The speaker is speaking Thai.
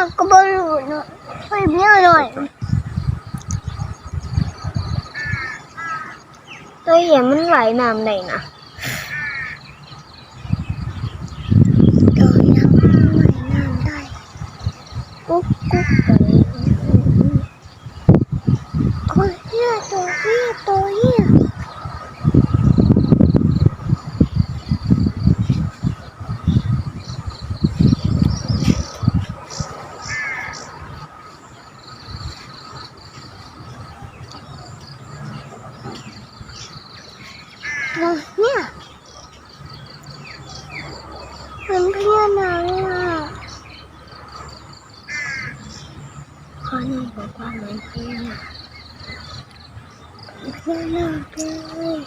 นี้หน่อยตัวเหี้ยมันไหลน้ำได้นะตัวยังไหลน้ำได้กุ๊กกุ๊กตัวเหี้ยตัวเหี้ยตัวเหี้ยตัว เนี่ยมันเพื่อนนังอะพ่อหนูบอกว่ามันเพื่อนเพื่อนนังเลย